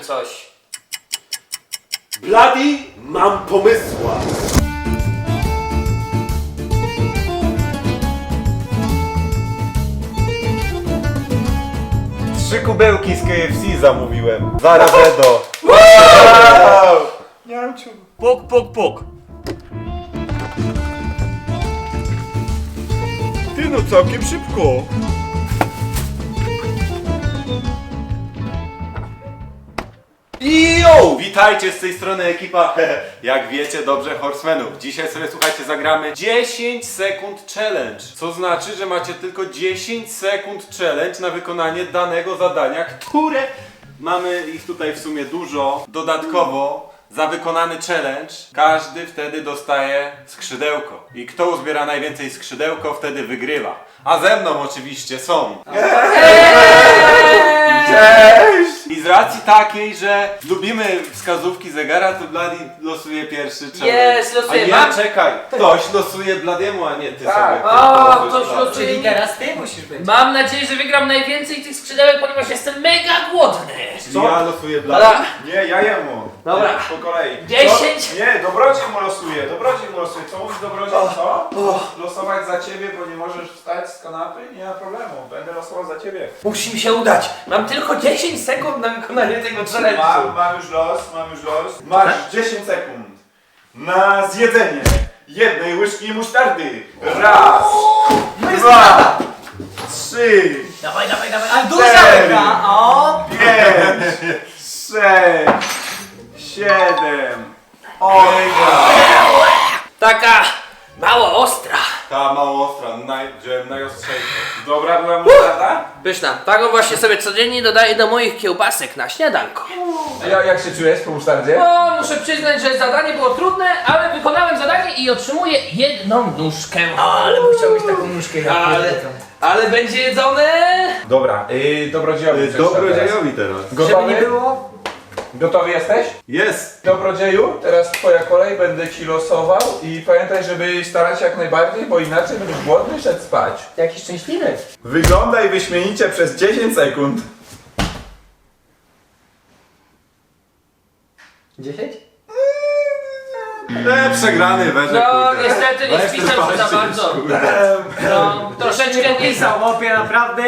Zjadłbym coś. Bloody, mam pomysła. Trzy kubełki z KFC zamówiłem. Zaraz będą. Puk, puk, puk. Ty no całkiem szybko. Yo! Witajcie z tej strony ekipa, jak wiecie dobrze, Horsemenów. Dzisiaj sobie, słuchajcie, zagramy 10 sekund challenge. Co znaczy, że macie tylko 10 sekund challenge na wykonanie danego zadania, które mamy ich tutaj w sumie dużo. Dodatkowo za wykonany challenge każdy wtedy dostaje skrzydełko. I kto uzbiera najwięcej skrzydełko, wtedy wygrywa. A ze mną oczywiście są i z racji takiej, że lubimy wskazówki zegara, to Bloody losuje pierwszy challenge. Yes, losuję. A nie, Mam- czekaj. Ktoś losuje Bladiemu, a nie ty sobie. O, Ty ktoś losuje. Czyli teraz ty musisz być. Mam nadzieję, że wygram najwięcej tych skrzydełek, ponieważ jestem mega głodny. Blady. Ja losuję Blady. Dobra, Nie, ja jemu. Dobra. Po kolei. 10. Co? Nie, dobrodziej mu losuje, dobrodziej mu losuje. Co mówisz dobrodziej, co? Losować za ciebie, bo nie możesz wstać z kanapy? Nie ma problemu, będę losował za ciebie. Musi mi się udać. Mam tylko 10 sekund na wykonanie tego Mam, challenge'u. mam już los, mam już los. Masz 10 sekund na zjedzenie jednej łyżki musztardy. Raz, dwa, trzy, Dawaj, dawaj, dawaj. A duża Cztery. łyka, o! pięć, sześć, siedem, osiem. Taka mało ostra. Ta mało ostra, naj, wziąłem najostrzejszą. Dobra była musztarda? Pyszna. Taką właśnie sobie codziennie dodaję do moich kiełbasek na śniadanko. A ja, jak się czujesz po musztardzie? No, muszę przyznać, że zadanie było trudne, ale wykonałem zadanie i otrzymuję jedną nóżkę. Ale bym chciał mieć taką nóżkę jak Ale, ale będzie jedzone. Dobra, yy, dobrodziejowi. przeczytam teraz. Dobrodziejowi teraz. Żeby nie Gotowy? było... Gotowy jesteś? Jest! Dobrodzieju, teraz twoja kolej, będę ci losował i pamiętaj, żeby starać się jak najbardziej, bo inaczej będziesz głodny szedł spać. Jaki szczęśliwy. Wyglądaj wyśmienicie przez 10 sekund. 10? E, przegrany weź. No, niestety nie spisał się za bardzo. No, troszeczkę nie zdał. Łopie naprawdę.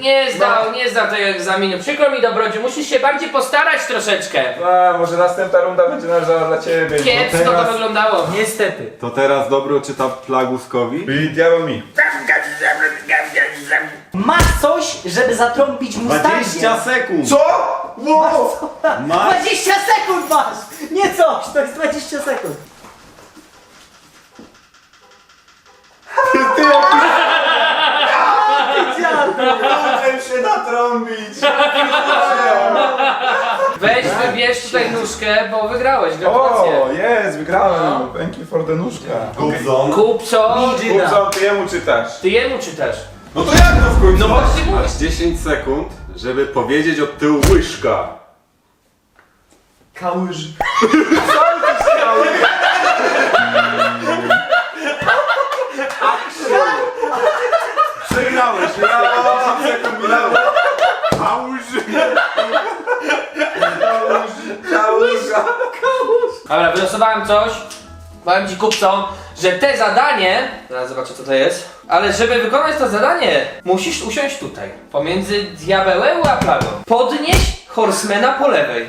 Nie zdał, nie zdał tego egzaminu. Przykro mi, Dobrodziu, musisz się bardziej postarać troszeczkę. A, może następna runda będzie należała dla ciebie. Kiepsko to teraz- wyglądało. Niestety. To teraz dobro czyta Plaguskowi. I diabeł mi. Masz coś, żeby zatrąbić mustangie. sekund! Co? Wow! Masz 20 sekund masz! Nie coś, to jest 20 sekund. Ty Ty dziadu. Możesz się natrąbić! Weź, wybierz tutaj nóżkę, bo wygrałeś, O, gratulacje. jest, wygrałem. Thank you for the nóżka. Gubzon. Kupco, Kupcą, ty jemu czytasz. ty jemu czytasz. No to jak to w końcu? No właśnie. Masz 10 sekund, żeby powiedzieć od tyłu łyżka. Kałuż. Przegrałeś, ja 10 sekund minęło. Kałuż. Dobra, wylosowałem coś. Powiem ci kupcom, że te zadanie. Zaraz zobaczę co to jest. Ale żeby wykonać to zadanie, musisz usiąść tutaj. Pomiędzy diabełem a plagą. Podnieś horsemana po lewej.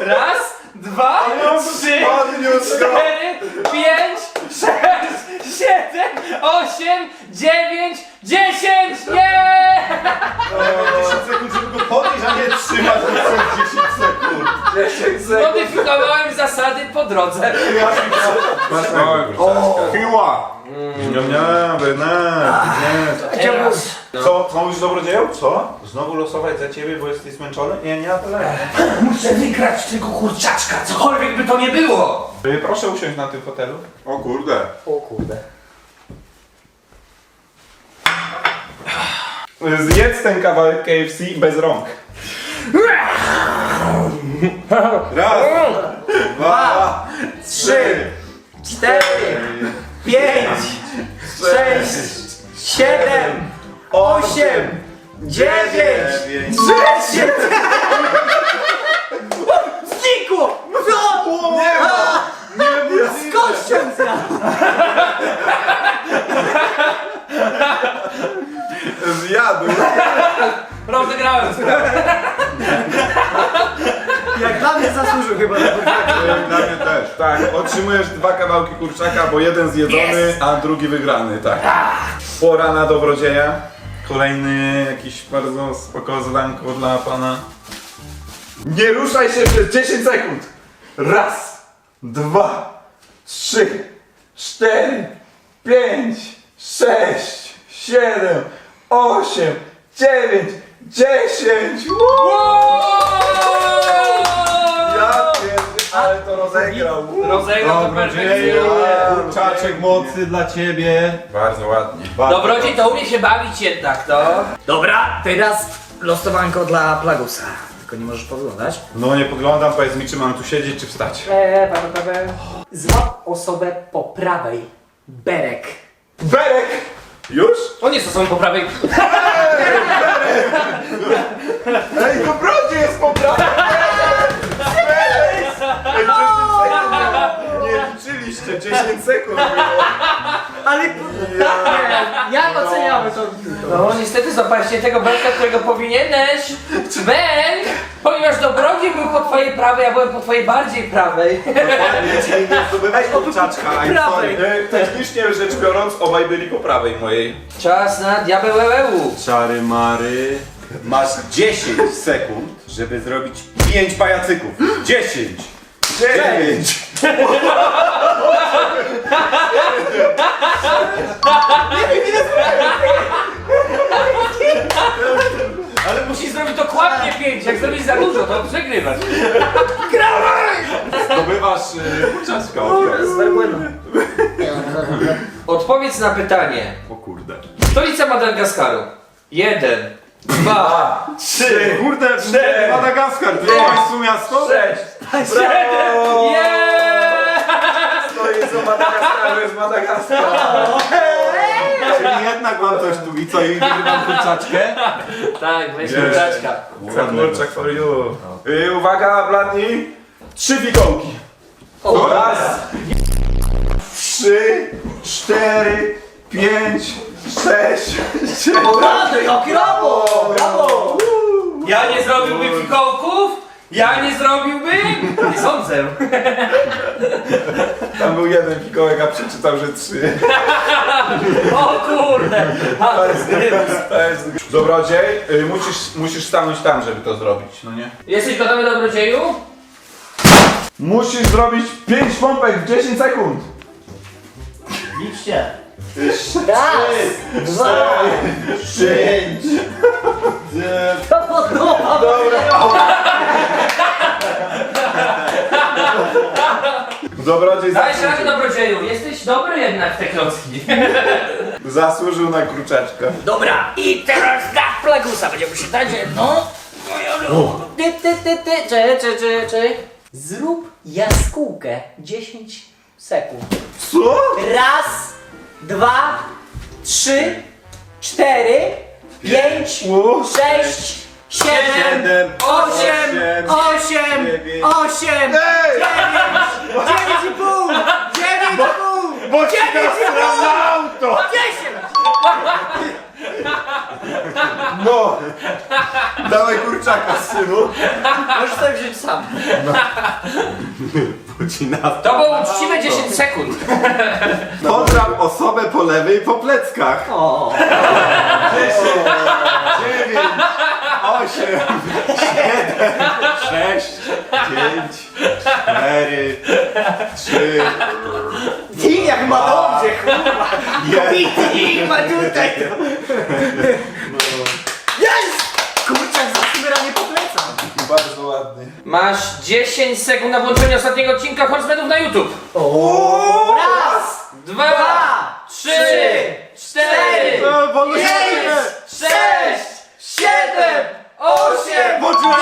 Raz, dwa, trzy, cztery, pięć, sześć, siedem, osiem, dziewięć, dziesięć! Nie! 10 sekund, żeby go podnieść, a nie trzymać przez 10 sekund. 10 sekund. Modyfikowałem zasady po drodze. Piła! Niam, niam, Bernard. Teraz. Co, co mówisz dobrodzieju? Co? Znowu losować za ciebie, bo jesteś zmęczony? Nie, nie na tyle. Muszę wygrać tego kurczaczka, cokolwiek by to nie było. Y, Proszę usiąść na tym fotelu. O kurde. O kurde. Zjedz ten kawałek KFC bez rąk. Raz, dwa, Trzy, cztery, pięć, sześć, siedem, osiem, dziewięć, dziesięć! Znikło! Co? Nie ma! Nie ma! Z kością zjadł! Zjadł! Rozegrałem Jak dla mnie zasłużył chyba na to. Dla mnie też. Tak, otrzymujesz dwa kawałki kurczaka, bo jeden zjedzony, a drugi wygrany, tak. Pora na dobrodzieja. Kolejny jakiś bardzo spoko zadanko dla pana. Nie ruszaj się przez 10 sekund! Raz, dwa, trzy, cztery, pięć, sześć, siedem, osiem, dziewięć, dziesięć! Ale to rozegrał. Rozegrał to perfekcyjnie. Kurczaczek mocy dla ciebie. Bardzo ładnie. Dobrodziej to umie się bawić jednak, no. Dobra, teraz losowanko dla Plagusa. Tylko nie możesz poglądać. No nie podglądam, powiedz mi czy mam tu siedzieć czy wstać. Eee, pa. Złap osobę po prawej. Berek. Berek! Już? On jest osobą po prawej. Ej, dobrodziej jest poprawny! 10 sekund było. Ale nie, jak oceniamy to? No niestety złapaliście tego belka, którego powinieneś. Bęk! Ponieważ dobrodziej był po twojej prawej, a byłem po twojej bardziej prawej. Nie zdobywaj kurczaczka, I'm prawej. sorry. E, Technicznie rzecz biorąc, obaj byli po prawej mojej. Czas na diabełełełu. Czary Mary. Masz 10 sekund, żeby zrobić 5 pajacyków. 10, 9, Ale musisz zrobić dokładnie pięć. Jak zrobisz za dużo, to przegrywasz. zdobywasz y, kurczaczka. Odpowiedz na pytanie. O kurde. Stolica Madagaskaru. Jeden, dwa, Trzy, Kurde, Cztery. Madagaskar, to jest państwo miasto? sześć. siedem. Yeah! To jest z Madagaskar. Czyli jednak mam coś tu i co, i wygrywam kurczaczkę? Tak, weź Nie. kurczaczka. Kurczak for you. Y, uwaga, bladni. Trzy fikołki. O, Raz, trzy, cztery, pięć, sześć, siedem. Brawo, jakie brawo! Brawo! Ja nie zrobiłbym fikołków? Ja nie zrobiłbym? Nie sądzę. Tam był jeden fikołek, a przeczytał, że trzy. O kurde! Ale zgrybus. To jest... Dobrodziej, y, musisz, musisz stanąć tam, żeby to zrobić, no nie? Jesteś gotowy, dobrodzieju? Musisz zrobić pięć pompek w 10 sekund. Liczcie. Raz, dwa, Pięć. to podoba. Dobrodziej Dajesz radę, zasłużył, dobrodzieju. Jesteś dobry jednak w te klocki. zasłużył na kruczeczka. Dobra, i teraz dla Plagusa będziemy się dać jedno. Ty, ty, ty, ty, czy, czy, czy, czy. Zrób jaskółkę 10 sekund. Co? Raz, dwa, trzy, cztery, pięć, sześć, siedem, Siedem, osiem, osiem, dziewięć. osiem, Ej! dziewięć, dziewięć i pół, dziewięć i pół, Bo ci dziewięć i pół, na auto! No! Dawaj kurczaka, synu. Możesz sobie wziąć sam. Ucina. To było uczciwe 10 sekund. Podrap osobę po lewej po pleckach. O, 9, 8, 7, 6, 5, 4, 3, ty jak ma dobrze, kurwa. 1. I ma tutaj. Jest! Kurczak za smyranie po plecach. Bardzo ładnie. Masz 10 sekund na włączenie ostatniego odcinka Horsemenów na YouTube. Raz, Dwa, dwa, trzy, cztery, No, wolno się pięć, sześć, siedem, osiem, Włączyłem!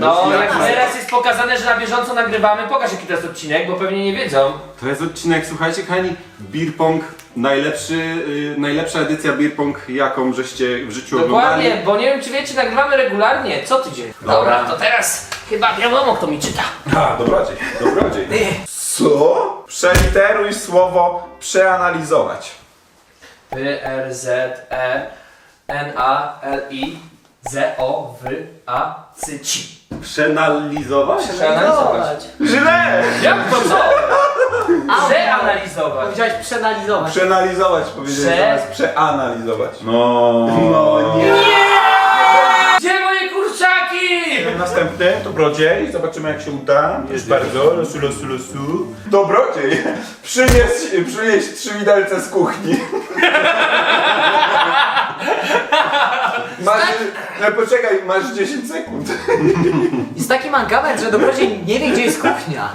No, Ja- jak teraz jest pokazane, że na bieżąco nagrywamy, pokaż jaki to jest odcinek, bo pewnie nie wiedzą. To jest odcinek, słuchajcie kochani, Beer Pong, najlepszy, y, najlepsza edycja Beer Pong, jaką żeście w życiu Dokładnie, oglądali. bo nie wiem czy wiecie, nagrywamy regularnie, co tydzień. Dobra, to teraz chyba wiadomo kto mi czyta. A, dobrodziej, dobrodziej. Co? Przeliteruj słowo przeanalizować. P, R, Z, E, N, A, L, I, Z, O, W, A, C, Ci. Przeanalizować? Przeanalizować. Źle! Jak to co? Przeanalizować. Powiedziałeś przeanalizować. Przeanalizować powiedziałem Prze- zamiast przeanalizować. No, No nie. Gdzie moje kurczaki? Następny, dobrodziej. Zobaczymy jak się uda. Proszę bardzo, losu, losu, losu. Dobrodziej. Przynieś, przynieś trzy widelce z kuchni. Masz, no poczekaj, masz 10 sekund. Jest taki mankament, że dobrodziej nie wie, gdzie jest kuchnia.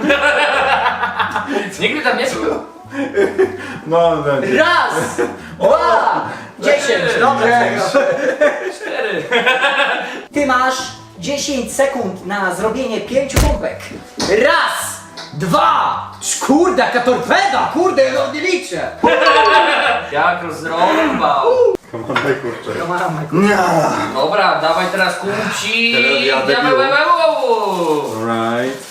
Nigdy tam nie był. No, no. Raz, dwa, dziesięć. Dobrze. Cztery. Ty masz 10 sekund na zrobienie pięciu pompek. Raz, dwa, trz- kurde, jaka torpeda, kurde, ja nie liczę. Jak rozrąbał. Komandaj kurczę. Dobra, dawaj teraz kurci. Teraz ja debilu. Alright.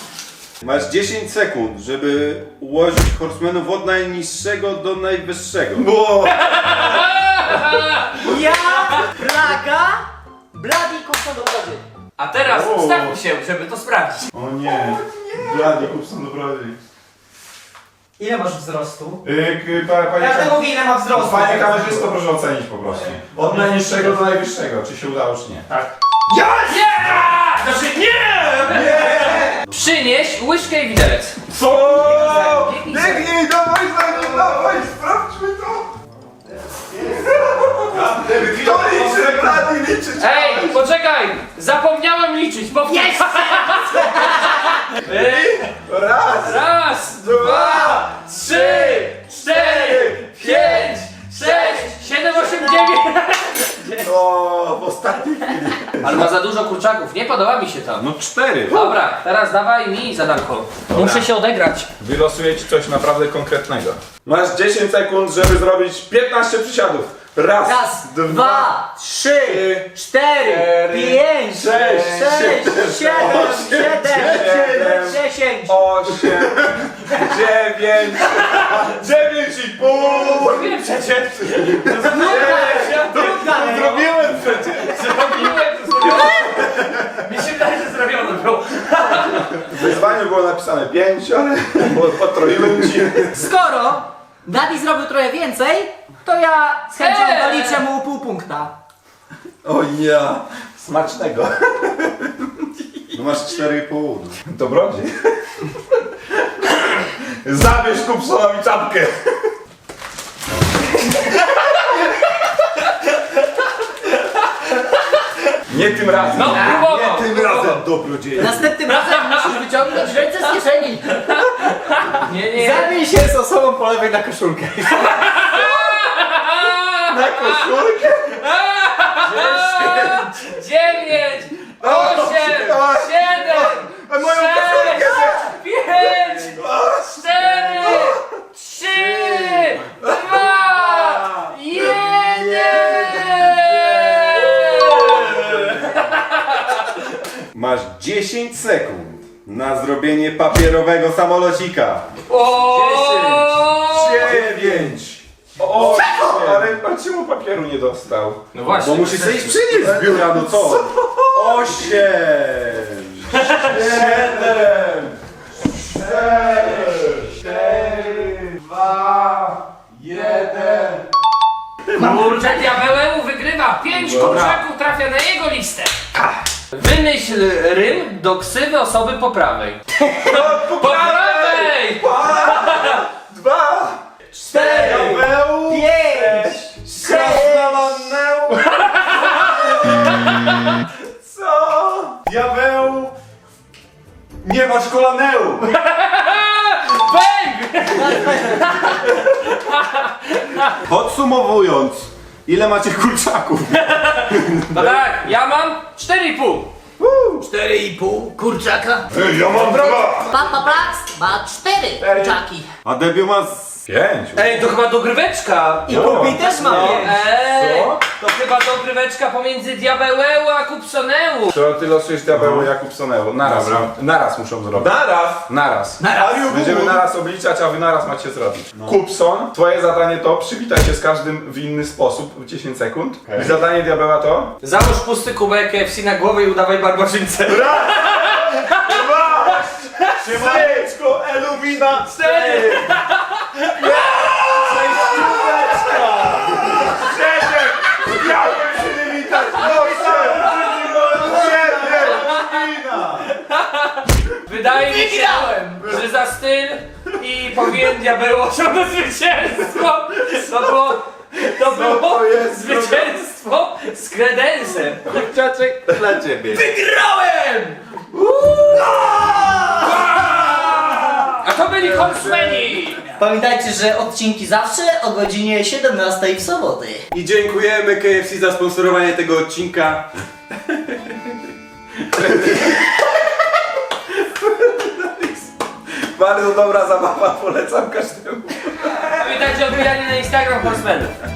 Masz 10 sekund, żeby ułożyć horsemenów od najniższego do najwyższego. Bo, Ja, plaga, blady i kończą dobrodziej. A teraz O. ustawmy się, żeby to sprawdzić. o nie. Blady, kupson dobrodziej. Ile masz wzrostu? Yy, k- pa, panie, Każdy mówi, ile ma wzrostu. panie kamerzysto, proszę ocenić po prostu. Od najniższego do najwyższego, czy się udało, czy nie. Tak. Nie! Znaczy nie! Przynieś łyżkę i widelec. Co? Biegnij, dawaj, dawaj, dawaj, sprawdźmy to. Kto liczy, Blady, liczyć? Ej, poczekaj! Zapomniałem liczyć, powtórz. Ej, Raz, Raz, dwa, trzy, cztery, pięć, sześć, siedem, osiem, dziewięć. o, w ostatniej chwili. Ale ma za dużo kurczaków, nie podoba mi się to. No 4. Dobra, teraz dawaj mi zadanko. Muszę się odegrać. Wylosuję ci coś naprawdę konkretnego. Masz 10 sekund, żeby zrobić 15 przysiadów. Raz, Raz, dwa, trzy, cztery, pięć, sześć, sześć, siedem, siedem, siedem, dziesięć. 8, 9, 9 i pół. Zrobiłem przecież. Zrobiłem przecież. Zrobiłem, to zrobiłem. Mi się wydaje, że zrobiono było. W wyzwaniu było napisane 5, ale bo potroiłem ci. Skoro Daddy zrobił trochę więcej, to ja z chęcią Eee. doliczę mu pół punkta. O ja. Smacznego. No masz 4,5. Dobrodziej. Zabierz kupsonowi czapkę. Nie tym razem. No, próbował. Tym razem dobrodzieje. Następnym razem musisz wyciągnąć ręce z kieszeni. Nie, nie. Zamień się z osobą po lewej na koszulkę. Na koszulkę. Dziewięć, osiem, siedem, A moją koszulkę. sześć, pięć, cztery, trzy, dwa, jeden. Masz 10 sekund na zrobienie papierowego samolocika. O! 9. O, ale a czemu papieru nie dostał? No właśnie. Bo musisz sobie iść przynieść z biura, no co? 8 Siedem, sześć, cztery, dwa, jeden. Kurczę, diabełu wygrywa. Pięć kurczaków trafia na jego listę. Wymyśl rym do ksywy osoby po prawej. Po prawej! Dwa, Cztery, nie masz kolaneu. Bang! Podsumowując, ile macie kurczaków? No tak, ja mam 4,5. 4,5 kurczaka. Ej, ja mam dwa! Papa Plax ma 4 kurczaki. A Debiu ma z... Pięć. Ej, to chyba dogryweczka. I Pupi też ma No, 5. ej, Co? to chyba dogryweczka pomiędzy Diabełeu a Kupsonełu. To ty losujesz diabeł Jakub Soneu. Naraz. Dobra. Naraz muszą zrobić. Naraz! Naraz. Naraz. Będziemy naraz obliczać, a wy naraz macie zrobić. Kupson, twoje zadanie to przywitać się z każdym w inny sposób w 10 sekund. I zadanie diabeła to? Załóż pusty kubek KFC na głowę i udawaj barbarzyńcę. Siemaneczko, Eluwina! Cztery! Wydaje mi się, że za styl i powiem diabeł osiągnął zwycięstwo. To było, to było jest, zwycięstwo z kredensem. Kurczaczek dla ciebie. Wygrałem! A to byli Horsemeni! Pamiętajcie, że odcinki zawsze o godzinie 17 w soboty. I dziękujemy KFC za sponsorowanie tego odcinka. Bardzo dobra zabawa, polecam każdemu. Pamiętajcie o wbijaniu na Instagram Horsemenów.